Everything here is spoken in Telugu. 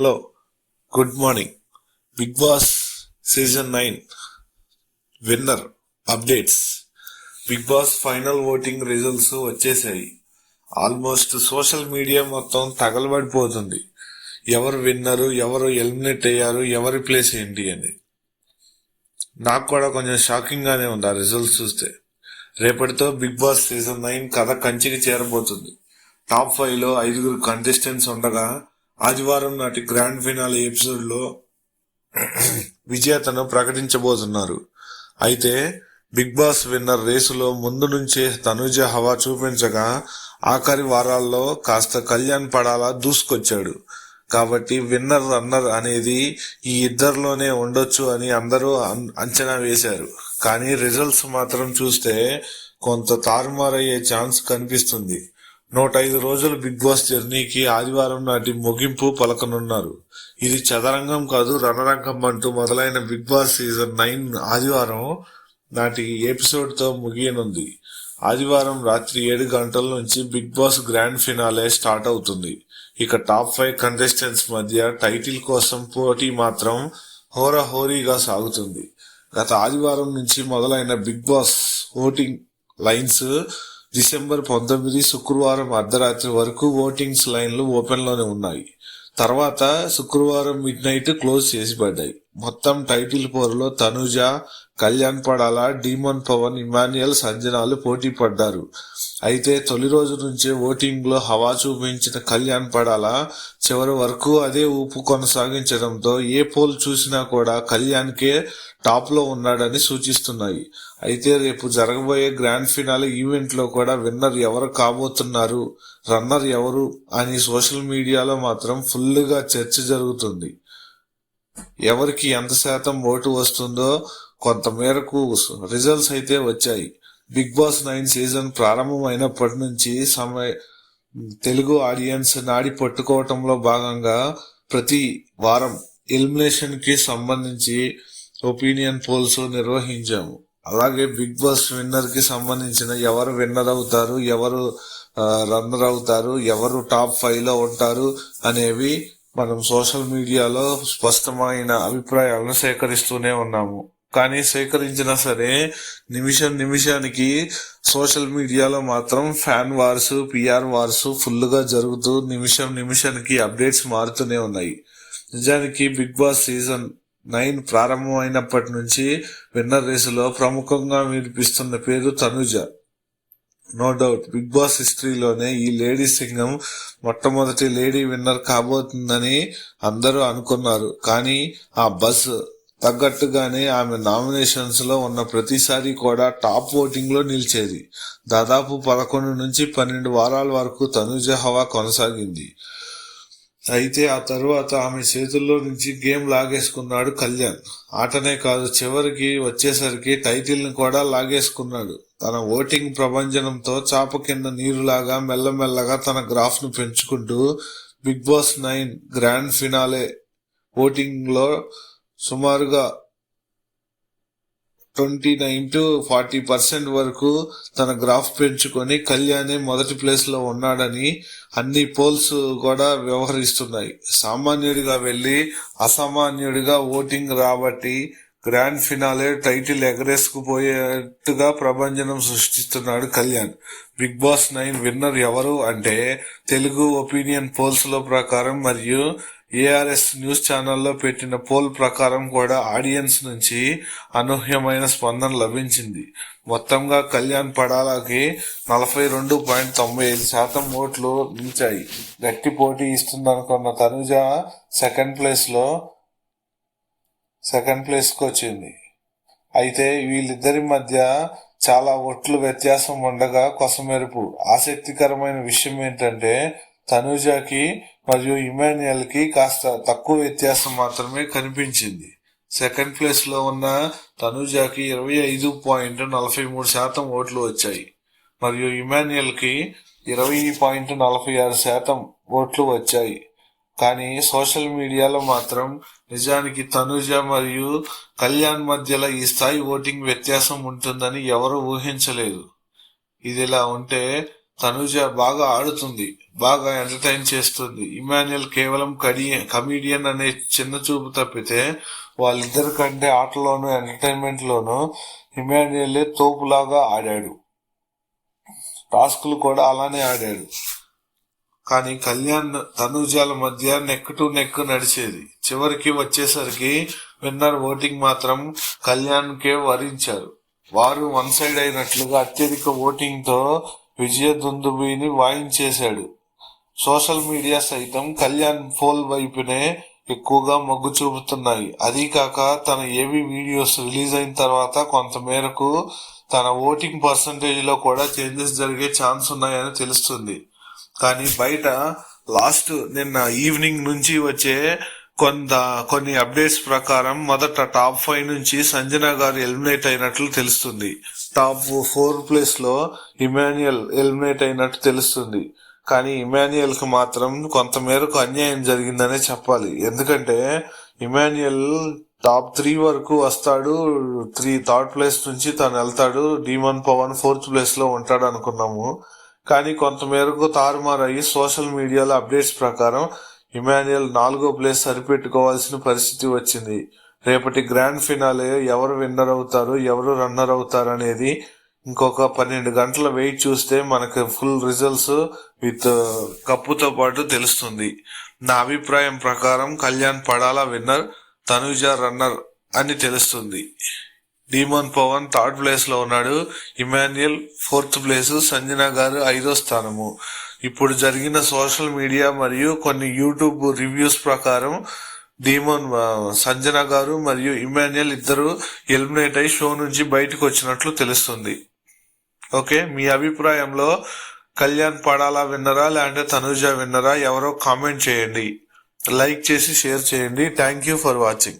Hello good morning Bigg Boss season nine winner updates Bigg Boss final voting results వచ్చేసాయి. ఆల్మోస్ట్ సోషల్ మీడియా మొత్తం తగలబడిపోతుంది. ఎవరు విన్నరు ఎవరు ఎలిమినేట్ అయ్యారు ఎవరి ప్లేస్ ఏంటి అని. నాకు కూడా కొంచెం షాకింగ్గానే ఉంది ఆ రిజల్ట్స్ చూస్తే. రేపటితో బిగ్ బాస్ సీజన్ నైన్ కథ కంచికి చేరబోతుంది. టాప్ ఫైవ్లో ఐదుగురు కంటెస్టెంట్స్ ఉండగా ఆదివారం నాటి గ్రాండ్ ఫినాలే ఎపిసోడ్లో విజేతను ప్రకటించబోతున్నారు. అయితే బిగ్ బాస్ విన్నర్ రేసులో ముందు నుంచే తనుజ హవా చూపించగా ఆఖరి వారాల్లో కాస్త కళ్యాణ్ పడాలా దూసుకొచ్చాడు. కాబట్టి విన్నర్ రన్నర్ అనేది ఈ ఇద్దరిలోనే ఉండొచ్చు అని అందరూ అంచనా వేశారు. కానీ రిజల్ట్స్ మాత్రం చూస్తే కొంత తారుమారయ్యే ఛాన్స్ కనిపిస్తుంది. నూట ఐదు రోజుల బిగ్ బాస్ జర్నీకి ఆదివారం నాటి ముగింపు పలకనున్నారు. ఇది చదరంగం కాదు రణరంగం అంటూ మొదలైన బిగ్ బాస్ సీజన్ నైన్ ఆదివారం నాటి ఎపిసోడ్తో ముగియనుంది. ఆదివారం రాత్రి ఏడు గంటల నుంచి Bigg Boss grand finale start అవుతుంది. ఇక టాప్ ఫైవ్ కంటెస్టెంట్స్ మధ్య టైటిల్ కోసం పోటీ మాత్రం హోరాహోరీగా సాగుతుంది. గత ఆదివారం నుంచి మొదలైన Bigg Boss voting lines December పంతొమ్మిది శుక్రవారం అర్ధరాత్రి వరకు ఓటింగ్స్ లైన్లు ఓపెన్లోనే ఉన్నాయి. తర్వాత శుక్రవారం మిడ్ నైట్ క్లోజ్ చేసి పడ్డాయి. మొత్తం టైటిల్ పోరులో తనుజ కళ్యాణ్ పడాల డీమన్ పవన్ ఇమాన్యుయల్ సంజనాలు పోటీ పడ్డారు. అయితే తొలి రోజు నుంచే ఓటింగ్లో హవా చూపించిన కళ్యాణ్ పడాల చివరి వరకు అదే ఊపు కొనసాగించడంతో ఏ పోల్ చూసినా కూడా కళ్యాణ్కే టాప్లో ఉన్నాడని సూచిస్తున్నాయి. అయితే రేపు జరగబోయే గ్రాండ్ ఫినాలే ఈవెంట్లో కూడా విన్నర్ ఎవరు కాబోతున్నారు రన్నర్ ఎవరు అని సోషల్ మీడియాలో మాత్రం ఫుల్గా చర్చ జరుగుతుంది. ఎవరికి ఎంత శాతం ఓటు వస్తుందో కొంత మేరకు రిజల్ట్స్ అయితే వచ్చాయి. బిగ్ బాస్ నైన్ సీజన్ ప్రారంభమైనప్పటి నుంచి సమయ తెలుగు ఆడియన్స్ నాడి పట్టుకోవటంలో భాగంగా ప్రతి వారం ఎలిమినేషన్కి సంబంధించి ఒపీనియన్ పోల్స్ నిర్వహించాము. అలాగే బిగ్ బాస్ విన్నర్కి సంబంధించిన ఎవరు విన్నర్ అవుతారు ఎవరు రన్నర్ అవుతారు ఎవరు టాప్ ఫైవ్లో ఉంటారు అనేవి మనం సోషల్ మీడియాలో స్పష్టమైన అభిప్రాయాలను సేకరిస్తూనే ఉన్నాము. కానీ సేకరించినా సరే నిమిషం నిమిషానికి సోషల్ మీడియాలో మాత్రం ఫ్యాన్ వార్స్ పిఆర్ వార్స్ ఫుల్గా జరుగుతూ నిమిషం నిమిషానికి అప్డేట్స్ మారుతూనే ఉన్నాయి. నిజానికి బిగ్ బాస్ సీజన్ నైన్ ప్రారంభమైనప్పటి నుంచి విన్నర్ రేసులో ప్రముఖంగా వినిపిస్తున్న పేరు Tanuja. No doubt Bigg Boss హిస్టరీలోనే ఈ లేడీ సింగం మొట్టమొదటి లేడీ విన్నర్ కాబోతుందని అందరూ అనుకున్నారు. కానీ ఆ బస్ తగ్గట్టుగానే ఆమె నామినేషన్స్లో ఉన్న ప్రతిసారి కూడా టాప్ ఓటింగ్లో నిలిచేది. దాదాపు పదకొండు నుంచి పన్నెండు వారాల వరకు తనుజ హవా కొనసాగింది. అయితే ఆ తర్వాత ఆమె చేతుల్లో నుంచి గేమ్ లాగేసుకున్నాడు కళ్యాణ్. ఆటనే కాదు చివరికి వచ్చేసరికి టైటిల్ని కూడా లాగేసుకున్నాడు. తన ఓటింగ్ ప్రభంజనంతో చాప కింద నీరులాగా మెల్లమెల్లగా తన గ్రాఫ్ను పెంచుకుంటూ Bigg Boss nine grand finale ఓటింగ్లో సుమారుగా twenty nine to forty percent వరకు తన గ్రాఫ్ పెంచుకొని కళ్యాణే మొదటి ప్లేస్లో ఉన్నాడని అన్ని పోల్స్ కూడా వ్యవహరిస్తున్నాయి. సామాన్యుడిగా వెళ్ళి అసామాన్యుడిగా ఓటింగ్ రాబట్టి గ్రాండ్ ఫినాలే టైటిల్ ఎగరేసుకుపోయేట్టుగా ప్రభంజనం సృష్టిస్తున్నాడు Kalyan. Bigg Boss nine winner ఎవరు అంటే తెలుగు ఒపీనియన్ పోల్స్లో ప్రకారం మరియు ఏఆర్ఎస్ న్యూస్ ఛానల్లో పెట్టిన పోల్ ప్రకారం కూడా ఆడియన్స్ నుంచి అనూహ్యమైన స్పందన లభించింది. మొత్తంగా కళ్యాణ్ పడాలకి నలభై రెండు పాయింట్ తొంభై ఐదు శాతం ఓట్లు నిలిచాయి. గట్టి పోటీ ఇస్తుందనుకున్న తనుజ సెకండ్ ప్లేస్లో సెకండ్ ప్లేస్కి వచ్చింది. అయితే వీళ్ళిద్దరి మధ్య చాలా ఓట్లు వ్యత్యాసం ఉండగా కొసమెరుపు. ఆసక్తికరమైన విషయం ఏంటంటే తనుజకి మరియు ఇమాన్యుయల్కి కాస్త తక్కువ వ్యత్యాసం మాత్రమే కనిపించింది. సెకండ్ ప్లేస్లో ఉన్న తనుజాకి ఇరవై ఐదు పాయింట్ నలభై మూడు శాతం ఓట్లు వచ్చాయి. మరియు ఇమాన్యుయల్కి ఇరవై పాయింట్ నలభై ఆరు శాతం ఓట్లు వచ్చాయి. కానీ సోషల్ మీడియాలో మాత్రం నిజానికి తనుజ మరియు కళ్యాణ్ మధ్యలో ఈ స్థాయి ఓటింగ్ వ్యత్యాసం ఉంటుందని ఎవరు ఊహించలేదు. ఇదిలా ఉంటే తనుజ బాగా ఆడుతుంది బాగా ఎంటర్టైన్ చేస్తుంది. ఇమాన్యుయల్ కేవలం కమీడియన్ అనే చిన్న చూపు తప్పితే వాళ్ళిద్దరి కంటే ఆటలోను ఎంటర్టైన్మెంట్ లోను ఇమాన్యుయలే తోపులాగా ఆడాడు. టాస్కులు కూడా అలానే ఆడాడు. కానీ కళ్యాణ్ తనుజాల మధ్య నెక్ టు నెక్ నడిచేది. చివరికి వచ్చేసరికి విన్నర్ ఓటింగ్ మాత్రం కళ్యాణ్ కే వరించారు. వారు వన్ సైడ్ అయినట్లుగా అత్యధిక ఓటింగ్తో విజయ దుందుబిని వాయించేశాడు. సోషల్ మీడియా సైతం కళ్యాణ్ పోల్ వైపునే ఎక్కువగా మొగ్గు చూపుతున్నాయి. అదీ కాక తన ఏవి వీడియోస్ రిలీజ్ అయిన తర్వాత కొంత మేరకు తన ఓటింగ్ పర్సంటేజ్లో కూడా చేంజెస్ జరిగే ఛాన్స్ ఉన్నాయని తెలుస్తుంది. కానీ బయట లాస్ట్ నిన్న ఈవినింగ్ నుంచి వచ్చే కొంత కొన్ని అప్డేట్స్ ప్రకారం మొదట టాప్ ఫైవ్ నుంచి సంజన గారు ఎలిమినేట్ అయినట్లు తెలుస్తుంది. టాప్ ఫోర్ ప్లేస్లో ఇమాన్యుయల్ ఎలిమినేట్ అయినట్టు తెలుస్తుంది. కానీ ఇమాన్యుయల్కి మాత్రం కొంతమేరకు అన్యాయం జరిగిందనే చెప్పాలి. ఎందుకంటే ఇమాన్యుయల్ టాప్ త్రీ వరకు వస్తాడు త్రీ థర్డ్ ప్లేస్ నుంచి తను వెళ్తాడు డీమన్ పవన్ ఫోర్త్ ప్లేస్లో ఉంటాడు అనుకున్నాము కానీ కొంతమేరకు తారుమారు అయ్యి సోషల్ మీడియాలో అప్డేట్స్ ప్రకారం ఇమాన్యుయల్ నాలుగో ప్లేస్ సరిపెట్టుకోవాల్సిన పరిస్థితి వచ్చింది. రేపటి గ్రాండ్ ఫినాలే ఎవరు విన్నర్ అవుతారు ఎవరు రన్నర్ అవుతారు అనేది ఇంకొక పన్నెండు గంటల వెయిట్ చూస్తే మనకు ఫుల్ రిజల్ట్స్ విత్ కప్పుతో పాటు తెలుస్తుంది. నా అభిప్రాయం ప్రకారం కళ్యాణ్ పడాలా విన్నర్ తనుజ రన్నర్ అని తెలుస్తుంది. డీమోన్ పవన్ థర్డ్ ప్లేస్లో ఉన్నాడు. ఇమాన్యుయల్ ఫోర్త్ ప్లేస్ సంజన గారు ఐదో స్థానము. ఇప్పుడు జరిగిన సోషల్ మీడియా మరియు కొన్ని యూట్యూబ్ రివ్యూస్ ప్రకారం డీమోన్ సంజన గారు మరియు ఇమాన్యుయల్ ఇద్దరు ఎలిమినేట్ అయి షో నుంచి బయటకు వచ్చినట్లు తెలుస్తుంది. ఓకే మీ అభిప్రాయంలో కళ్యాణ్ పడాలా విన్నరా లేదంటే తనుజ విన్నరా? ఎవరో కామెంట్ చేయండి. లైక్ చేసి షేర్ చేయండి. Thank you for watching.